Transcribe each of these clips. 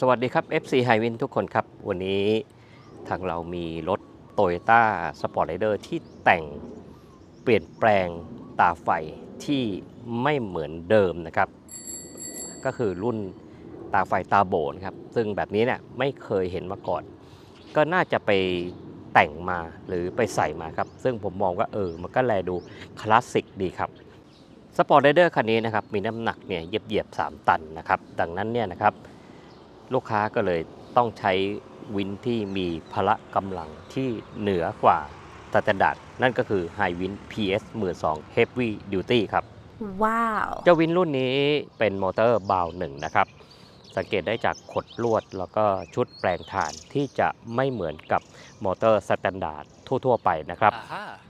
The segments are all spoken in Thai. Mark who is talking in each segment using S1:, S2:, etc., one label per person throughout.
S1: สวัสดีครับ FC h i w i n ทุกคนครับ วันนี้ทางเรามีรถ Toyota Sport Rider ที่แต่งเปลี่ยนแปลงตาไฟที่ไม่เหมือนเดิมนะครับ ก็คือรุ่นตาไฟตาโบนครับ ซึ่งแบบนี้เนี่ยไม่เคยเห็นมาก่อน ก็น่าจะไปแต่งมาหรือไปใส่มาครับ ซึ่งผมมองว่าเออ มันก็แลดูคลาสสิกดีครับสปอร์ตไรเดอร์คันนี้นะครับมีน้ำหนักเนี่ยเยียบเหยียบๆ3 ตันนะครับ ดังนั้นเนี่ยนะครับ ลูกค้าก็เลยต้องใช้วินที่มีพละกำลังที่เหนือกว่าสแตนดาร์ดนั่นก็คือ High Win PS 12 Heavy Duty ครับ
S2: ว้าว
S1: เจ้าวินรุ่นนี้เป็นมอเตอร์บาวหนึ่งนะครับ สังเกตได้จากขดลวดแล้วก็ชุดแปลงถ่านที่จะไม่เหมือนกับมอเตอร์สแตนดาร์ดทั่ว ๆ ไปนะครับ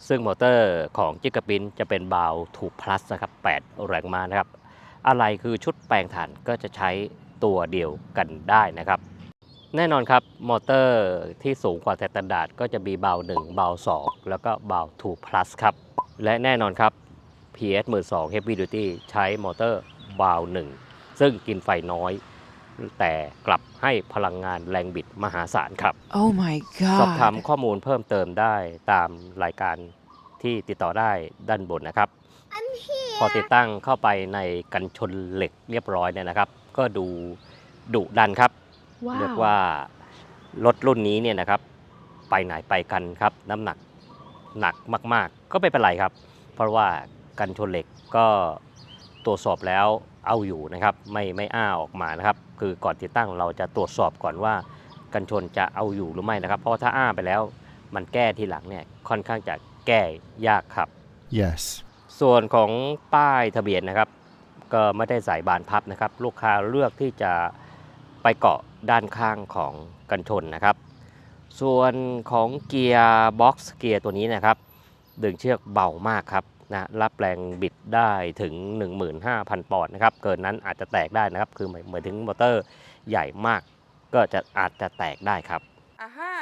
S1: ซึ่งมอเตอร์ของจิกบินจะเป็นบาวถูกพลัสนะครับ 8 แรงม้านะครับ อะไรคือชุดแปลงถ่านก็จะใช้ ตัวเดียวกันได้นะครับ แน่นอนครับมอเตอร์ที่สูงกว่าสแตนดาร์ดก็จะมีบาว1บาว2แล้วก็บาว2 plus ครับ และแน่นอนครับ PS 12 Heavy Duty ใช้มอเตอร์บาว1ซึ่งกินไฟน้อย แต่กลับให้พลังงานแรงบิดมหาศาลครับ
S2: Oh my
S1: สอบถาม
S2: god
S1: ข้อมูลเพิ่มเติมได้ตามรายการที่ติดต่อได้ด้านบนนะครับ พอติดตั้งเข้าไปในกันชนเหล็กเรียบร้อยเนี่ยนะครับ ก็ดูดุดันครับ
S2: ว้าว
S1: เรียกว่ารถรุ่นนี้เนี่ยนะครับ ไปไหนไปกันครับ น้ำหนักหนักมาก ๆ ก็ไม่เป็นไรครับ เพราะว่ากันชนเหล็กก็ตรวจสอบแล้วเอาอยู่นะครับ ไม่ไม่อ้าออกมานะครับ คือก่อนติดตั้งเราจะตรวจสอบก่อนว่า กันชนจะเอาอยู่หรือไม่นะครับ เพราะว่าถ้าอ้าไปแล้วมันแก้ทีหลังเนี่ยค่อนข้างจะแก้ยากครับ
S3: Yes.
S1: ส่วนของป้ายทะเบียนนะครับ ก็ไม่ได้ใส่บานพับนะครับ ลูกค้าเลือกที่จะไปเกาะด้านข้างของกันชนนะครับ ส่วนของเกียร์บ็อกซ์เกียร์ตัวนี้นะครับ ดึงเชือกเบามากครับนะรับแรงบิดได้ถึง 15,000 ปอนด์นะครับ เกินนั้นอาจจะแตกได้นะครับ คือเหมายหมายถึงมอเตอร์ใหญ่มาก ก็จะอาจจะแตกได้ครับ
S2: อ่าฮะ